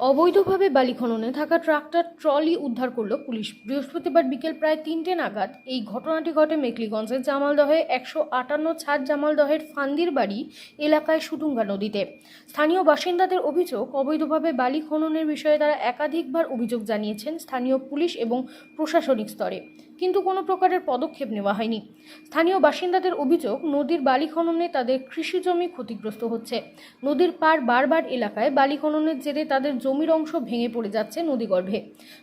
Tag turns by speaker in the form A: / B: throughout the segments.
A: অবৈধভাবে বালি খননে থাকা ট্রাক্টর ট্রলি উদ্ধার করল পুলিশ। বৃহস্পতিবার বিকেল প্রায় তিনটে নাগাদ এই ঘটনাটি ঘটে মেকলিগঞ্জের জামালদহে একশো আটান্ন ছাদ জামালদহের ফান্দির বাড়ি এলাকায় সুটুঙ্গা নদীতে। স্থানীয় বাসিন্দাদের অভিযোগ, অবৈধভাবে বালি খননের বিষয়ে তারা একাধিকবার অভিযোগ জানিয়েছেন স্থানীয় পুলিশ এবং প্রশাসনিক স্তরে। কিন্তু কোনো প্রকারের পদক্ষেপ নেওয়া হয়নি। স্থানীয় বাসিন্দাদের অভিযোগ, নদীর বালি খননে তাদের কৃষি জমি ক্ষতিগ্রস্ত হচ্ছে। নদীর পার বারবার এলাকায় বালি খননের জেরে তাদের জমির অংশ ভেঙে পড়ে যাচ্ছে নদীগর্ভে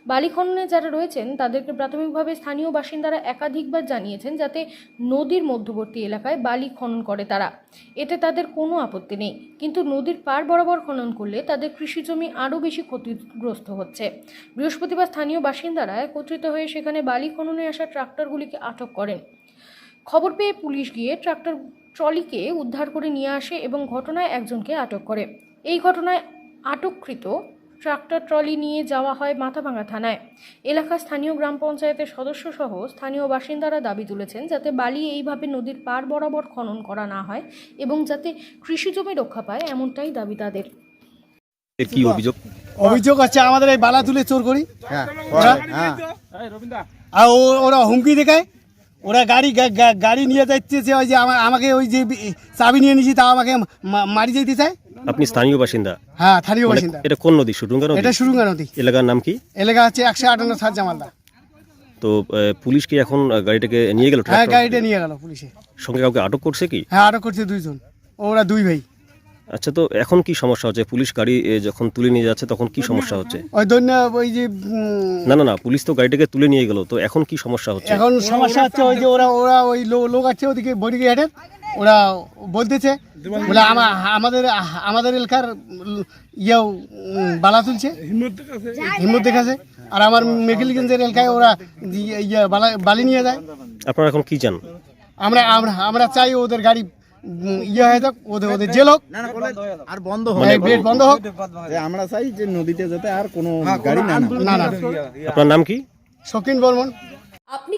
A: বালি খননে যারা রয়েছেন, তাদেরকে প্রাথমিকভাবে স্থানীয় বাসিন্দারা একাধিকবার জানিয়েছেন যাতে নদীর মধ্যবর্তী এলাকায় বালি খনন করে তারা। এতে তাদের কোনো আপত্তি নেই। কিন্তু নদীর পার বরাবর খনন করলে তাদের কৃষি জমি আরও বেশি ক্ষতিগ্রস্ত হচ্ছে। বৃহস্পতিবার স্থানীয় বাসিন্দারা একত্রিত হয়ে সেখানে বালি খননে আসা ট্রাক্টরগুলিকে আটক করেন। খবর পেয়ে পুলিশ গিয়ে ট্রাক্টর ট্রলিকে উদ্ধার করে নিয়ে আসে এবং ঘটনায় একজনকে আটক করে। এই ঘটনায় আটককৃত ট্রাক্টর ট্রলি নিয়ে যাওয়া হয় মাথাভাঙা থানায়। এলাকার স্থানীয় গ্রাম পঞ্চায়েতের সদস্য সহ স্থানীয় বাসিন্দারা দাবি তুলেছেন যাতে বালি এইভাবে নদীর পার বরাবর খনন করা না হয় এবং যাতে কৃষিজমি রক্ষা পায় এমনটাই দাবি তাদের।
B: কি অভিযোগ?
C: অভিযোগ হচ্ছে আমাদের এই বালা তুলে চোর করি।
D: হ্যাঁ হ্যাঁ?
C: আর ওরা হুমকি দেখায়। ওরা গাড়ি গাড়ি নিয়ে যাচ্ছে ওই যে আমা- আমাকে ওই যে চাবি নিয়ে নিয়েছি তা আমাকে মারি যেতে চায়
B: আপনি স্থানীয় বাসিন্দা?
C: হ্যাঁ স্থানীয়
B: মানে
C: বাসিন্দা।
B: এটা কোন নদী? সুটুঙ্গা নদী?
C: এটা সুরুঙ্গা নদী।
B: এলাকার নাম কি?
C: এলাকা হচ্ছে একশো আটান্ন সাত জামালদা।
B: তো পুলিশ কি এখন গাড়িটাকে নিয়ে গেল
C: হ্যাঁ গাড়িটা নিয়ে গেল পুলিশে।
B: সঙ্গে কাউকে আটক করছে কি?
C: হ্যাঁ আটক করছে দুইজন। ওরা দুই ভাই।
B: আচ্ছা তো এখন কি সমস্যা হচ্ছে? পুলিশ গাড়ি যখন তুলে নিয়ে যাচ্ছে তখন কি সমস্যা হচ্ছে?
C: ওই ওই যে
B: না না না পুলিশ তো গাড়িটাকে তুলে নিয়ে গেল তো এখন কি সমস্যা হচ্ছে?
C: এখন সমস্যা হচ্ছে ওই যে ওরা ওরা ওই লোক আছে ওদিকে বডিকে হেঁটে ওরা বলতেছে বলে আমাদের আমাদের এলাকার ইয়েও বালা তুলছে হিম্মত দেখাছে আর আমার মেঘিলগঞ্জের এলাকায় ওরা ইয়ে- ইয়ে বালি নিয়ে যায়।
B: আপনারা এখন কি চান?
C: আমরা আমরা আমরা চাই ওদের গাড়ি ইয়ে হয়ে যাক ওদের ওদের জেল হোক।
D: না না বলে আর বন্ধ হোক।
C: মানে গেট বন্ধ হোক।
D: আমরা চাই যে নদীতে যেতে আর কোনো গাড়ি না
C: না
B: আপনার নাম কি?
C: শকিন বর্মন।